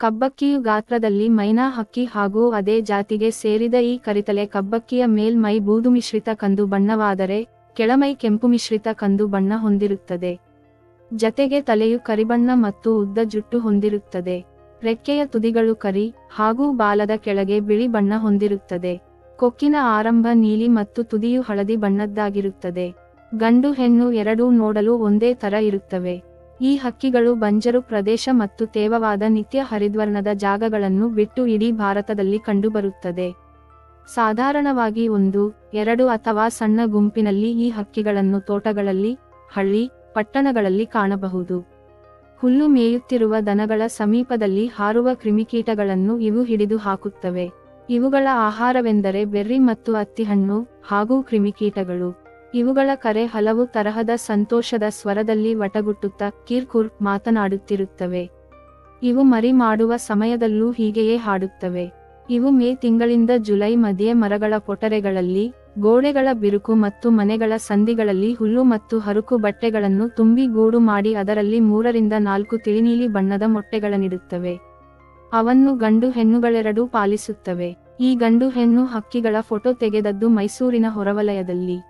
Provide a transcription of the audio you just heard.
ಕಬ್ಬಕ್ಕಿಯು ಗಾತ್ರದಲ್ಲಿ ಮೈನಾ ಹಕ್ಕಿ ಹಾಗೂ ಅದೇ ಜಾತಿಗೆ ಸೇರಿದ ಈ ಕರಿತಲೆ ಕಬ್ಬಕ್ಕಿಯ ಮೇಲ್ಮೈ ಬೂದು ಮಿಶ್ರಿತ ಕಂದು ಬಣ್ಣವಾದರೆ ಕೆಳಮೈ ಕೆಂಪು ಮಿಶ್ರಿತ ಕಂದು ಬಣ್ಣ ಹೊಂದಿರುತ್ತದೆ. ಜತೆಗೆ ತಲೆಯು ಕರಿಬಣ್ಣ ಮತ್ತು ಉದ್ದ ಜುಟ್ಟು ಹೊಂದಿರುತ್ತದೆ. ರೆಕ್ಕೆಯ ತುದಿಗಳು ಕರಿ ಹಾಗೂ ಬಾಲದ ಕೆಳಗೆ ಬಿಳಿ ಬಣ್ಣ ಹೊಂದಿರುತ್ತದೆ. ಕೊಕ್ಕಿನ ಆರಂಭ ನೀಲಿ ಮತ್ತು ತುದಿಯು ಹಳದಿ ಬಣ್ಣದ್ದಾಗಿರುತ್ತದೆ. ಗಂಡು ಹೆಣ್ಣು ಎರಡೂ ನೋಡಲು ಒಂದೇ ತರ ಇರುತ್ತವೆ. ಈ ಹಕ್ಕಿಗಳು ಬಂಜರು ಪ್ರದೇಶ ಮತ್ತು ತೇವವಾದ ನಿತ್ಯ ಹರಿದ್ವರ್ಣದ ಜಾಗಗಳನ್ನು ಬಿಟ್ಟು ಇಡೀ ಭಾರತದಲ್ಲಿ ಕಂಡುಬರುತ್ತದೆ. ಸಾಧಾರಣವಾಗಿ ಒಂದು, ಎರಡು ಅಥವಾ ಸಣ್ಣ ಗುಂಪಿನಲ್ಲಿ ಈ ಹಕ್ಕಿಗಳನ್ನು ತೋಟಗಳಲ್ಲಿ, ಹಳ್ಳಿ, ಪಟ್ಟಣಗಳಲ್ಲಿ ಕಾಣಬಹುದು. ಹುಲ್ಲು ಮೇಯುತ್ತಿರುವ ದನಗಳ ಸಮೀಪದಲ್ಲಿ ಹಾರುವ ಕ್ರಿಮಿಕೀಟಗಳನ್ನು ಇವು ಹಿಡಿದು ಹಾಕುತ್ತವೆ. ಇವುಗಳ ಆಹಾರವೆಂದರೆ ಬೆರ್ರಿ ಮತ್ತು ಅತ್ತಿಹಣ್ಣು ಹಾಗೂ ಕ್ರಿಮಿಕೀಟಗಳು. ಇವುಗಳ ಕರೆ ಹಲವು ತರಹದ ಸಂತೋಷದ ಸ್ವರದಲ್ಲಿ ವಟಗುಟ್ಟುತ್ತಾ ಕಿರ್ಕುರ್ ಮಾತನಾಡುತ್ತಿರುತ್ತವೆ. ಇವು ಮರಿ ಮಾಡುವ ಸಮಯದಲ್ಲೂ ಹೀಗೆಯೇ ಹಾಡುತ್ತವೆ. ಇವು ಮೇ ತಿಂಗಳಿಂದ ಜುಲೈ ಮಧ್ಯೆ ಮರಗಳ ಪೊಟರೆಗಳಲ್ಲಿ ಗೋಡೆಗಳ ಬಿರುಕು ಮತ್ತು ಮನೆಗಳ ಸಂದಿಗಳಲ್ಲಿ ಹುಲ್ಲು ಮತ್ತು ಹರುಕು ಬಟ್ಟೆಗಳನ್ನು ತುಂಬಿ ಗೂಡು ಮಾಡಿ ಅದರಲ್ಲಿ ಮೂರರಿಂದ ನಾಲ್ಕು ತಿಳಿನೀಲಿ ಬಣ್ಣದ ಮೊಟ್ಟೆಗಳನ್ನಿಡುತ್ತವೆ. ಅವನ್ನು ಗಂಡು ಹೆಣ್ಣುಗಳೆರಡೂ ಪಾಲಿಸುತ್ತವೆ. ಈ ಗಂಡು ಹೆಣ್ಣು ಹಕ್ಕಿಗಳ ಫೋಟೋ ತೆಗೆದದ್ದು ಮೈಸೂರಿನ ಹೊರವಲಯದಲ್ಲಿ.